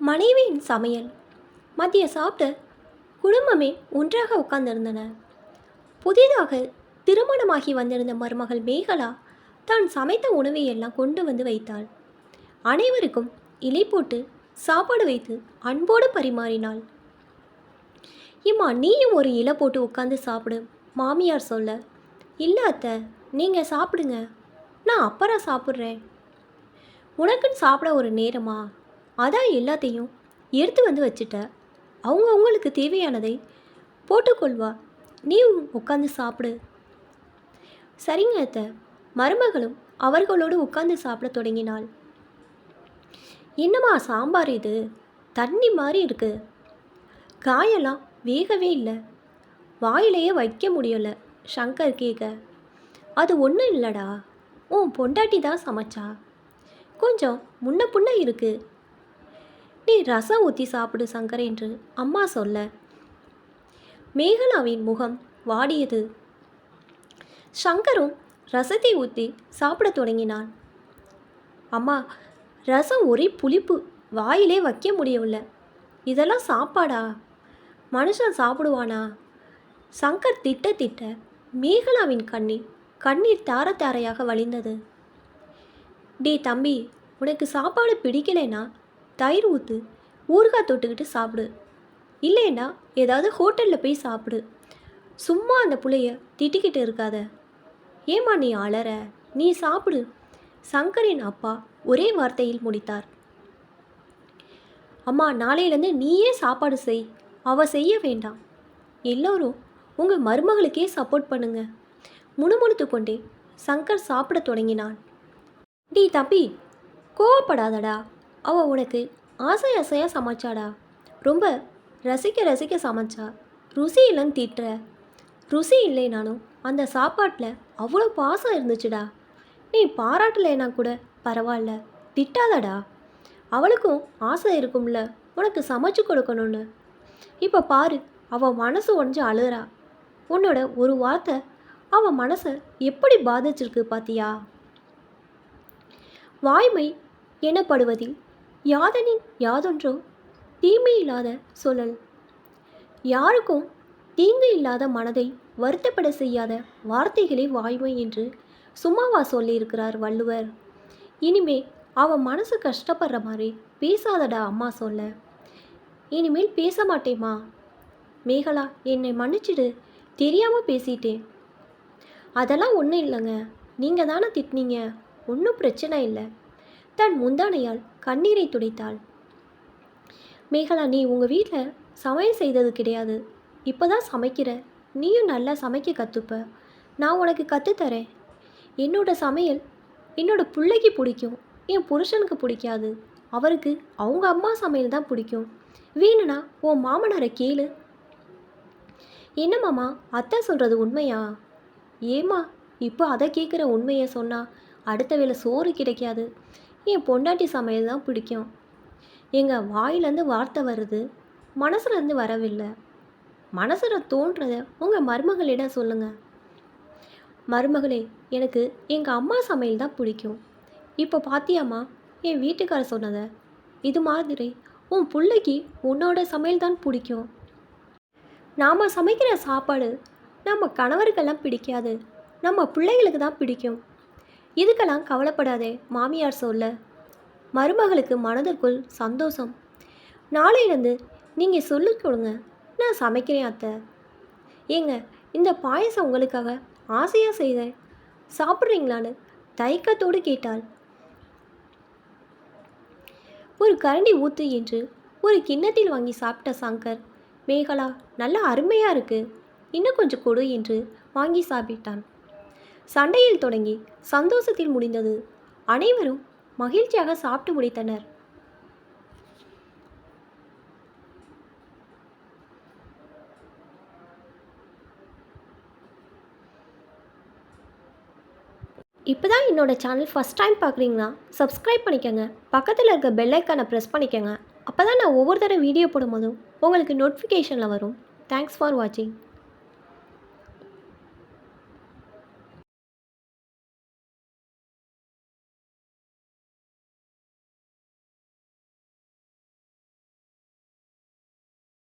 மனைவியின் சமையல். மதிய சாப்பிட்டு குடும்பமே ஒன்றாக உட்கார்ந்திருந்தனர் புதிதாக திருமணமாகி வந்திருந்த மருமகள் மேகலா தான் சமைத்த உணவை எல்லாம் கொண்டு வந்து வைத்தாள். அனைவருக்கும் இலை போட்டு சாப்பாடு வைத்து அன்போடு பரிமாறினாள். இம்மா நீயும் ஒரு இலை போட்டு உட்காந்து சாப்பிடு மாமியார் சொல்ல. இல்லை அத்தை நீங்கள் சாப்பிடுங்க. நான் அப்புறம் சாப்பிட்றேன். உனக்குன்னு சாப்பிட ஒரு நேரமா? அதான் எல்லாத்தையும் எடுத்து வந்து வச்சுட்ட. அவங்க அவங்களுக்கு தேவையானதை போட்டுக்கொள்வா. நீ உட்காந்து சாப்பிடு. சரிங்க அத்தை. மருமகளும் அவர்களோடு உட்காந்து சாப்பிட தொடங்கினாள். என்னம்மா சாம்பார் இது? தண்ணி மாதிரி இருக்கு. காயெல்லாம் வேகவே இல்லை. வாயிலேயே வைக்க முடியல ஷங்கர் கேட்க அது ஒன்றும் இல்லைடா. உன் பொண்டாட்டி தான் சமைச்சா. கொஞ்சம் முன்ன புண்ண இருக்குது நீ ரசம் ஊற்றி சாப்பிடு சங்கர் என்று அம்மா சொல்ல. மேகலாவின் முகம் வாடியது. சங்கரும் ரசத்தை ஊற்றி சாப்பிடத் தொடங்கினான். அம்மா ரசம் ஒரே புளிப்பு வாயிலே வைக்க முடியவில்லை. இதெல்லாம் சாப்பாடா? மனுஷன் சாப்பிடுவானா? சங்கர் திட்ட திட்ட மேகலாவின் கண்ணீர் கண்ணீர் தார தாரையாக வழிந்தது. டே தம்பி உனக்கு சாப்பாடு பிடிக்கலைன்னா தயிர் ஊற்று ஊறுகாய் தொட்டுக்கிட்டு சாப்பிடு. இல்லைன்னா ஏதாவது ஹோட்டலில் போய் சாப்பிடு. சும்மா அந்த புள்ளைய திட்டிக்கிட்டு இருக்காத. ஏம்மா நீ அலற? நீ சாப்பிடு. சங்கரின் அப்பா ஒரே வார்த்தையில் முடித்தார். அம்மா நாளையிலேருந்து நீயே சாப்பாடு செய். அவ செய்ய வேண்டாம். எல்லோரும் உங்கள் மருமகளுக்கே சப்போர்ட் பண்ணுங்க. முணுமுணுத்து கொண்டே சங்கர் சாப்பிட தொடங்கினான். டீ தம்பி கோவப்படாதடா. அவள் உனக்கு ஆசை ஆசையாக சமைச்சாடா? ரொம்ப ரசிக்க ரசிக்க சமைச்சா. ருசி இல்லைன்னு திட்டுற. ருசி இல்லைனாலும் அந்த சாப்பாட்டில் அவ்வளோ பாசம் இருந்துச்சுடா. நீ பாராட்டலைனா கூட பரவாயில்ல. திட்டாதடா. அவளுக்கும் ஆசை இருக்கும்ல. உனக்கு சமைச்சு கொடுக்கணும்னு. இப்போ பாரு அவள் மனசு உடஞ்சி அழுகிறா உன்னோட ஒரு வார்த்தை அவன் மனசை எப்படி பாதிச்சிருக்கு பாத்தியா? வாய்மை எனப்படுவதில் யாதனின் யாதொன்றோ? தீமை இல்லாத சொல்லல் யாருக்கும் தீங்கு இல்லாத மனதை வருத்தப்பட செய்யாத வார்த்தைகளே வாய்மை என்று சும்மாவா சொல்லியிருக்கிறார் வள்ளுவர். இனிமே அவன் மனசு கஷ்டப்படுற மாதிரி பேசாதடா அம்மா சொல்ல. இனிமேல் பேச மாட்டேம்மா. மேகலா என்னை மன்னிச்சிடு. தெரியாமல் பேசிட்டேன். அதெல்லாம் ஒன்றும் இல்லைங்க. நீங்கள் தானே திட்டினீங்க. ஒன்றும் பிரச்சனை இல்லை. தன் முந்தானையால் கண்ணீரை துடைத்தாள். மேகலா நீ உங்கள் வீட்டில் சமையல் செய்தது கிடையாது. இப்போ தான் சமைக்கிற. நீயும் நல்லா சமைக்க கற்றுப்ப நான் உனக்கு கற்றுத்தரேன் என்னோட சமையல் என்னோட பிள்ளைக்கு பிடிக்கும். என் புருஷனுக்கு பிடிக்காது. அவருக்கு அவங்க அம்மா சமையல் தான் பிடிக்கும். வேணும்னா உன் மாமனாரை கேளு. என்ன மாமா அத்தை சொல்கிறது உண்மையா? ஏம்மா இப்போ அதை கேட்குற உண்மையை சொன்னா அடுத்த வேளை சோறு கிடைக்காது. என் பொண்டாட்டி சமையல் தான் பிடிக்கும். எங்கள் வாயிலேருந்து வார்த்தை வருது மனசுலேருந்து வரவில்லை. மனசில் தோன்றதை உங்கள் மருமகளிடம் சொல்லுங்கள் மருமகளே எனக்கு எங்கள் அம்மா சமையல் தான் பிடிக்கும். இப்போ பாத்தியாம்மா என் வீட்டுக்காரர் சொன்னதை? இது மாதிரி உன் பிள்ளைக்கு உன்னோட சமையல் தான் பிடிக்கும். நாம் சமைக்கிற சாப்பாடு நம்ம கணவருக்கெல்லாம் பிடிக்காது. நம்ம பிள்ளைகளுக்கு தான் பிடிக்கும். இதுக்கெல்லாம் கவலைப்படாதே மாமியார் சொல்ல. மருமகளுக்கு மனதிற்குள் சந்தோஷம். நாளையிலேருந்து நீங்கள் சொல்லி கொடுங்க நான் சமைக்கிறேன் அத்தை. ஏங்க இந்த பாயசம் உங்களுக்காக ஆசையாக செய்தேன். சாப்பிட்றீங்களான்னு தயக்கத்தோடு கேட்டாள். ஒரு கரண்டி ஊத்து என்று ஒரு கிண்ணத்தில் வாங்கி சாப்பிட்ட சங்கர் மேகலா நல்லா அருமையாக இருக்குது இன்னும் கொஞ்சம் கொடு என்று வாங்கி சாப்பிட்டான். சண்டையில் தொடங்கி சந்தோஷத்தில் முடிந்தது. அனைவரும் மகிழ்ச்சியாக சாப்பிட்டு முடித்தனர். இப்போ தான் என்னோட சேனல் ஃபஸ்ட் டைம் பார்க்குறீங்கன்னா சப்ஸ்கிரைப் பண்ணிக்கோங்க. பக்கத்தில் இருக்க பெல்லைக்கானை ப்ரெஸ் பண்ணிக்கோங்க. அப்போ தான் நான் ஒவ்வொரு தடவை வீடியோ போடும்போதும் உங்களுக்கு நோட்டிஃபிகேஷனில் வரும். தேங்க்ஸ் ஃபார் வாட்சிங்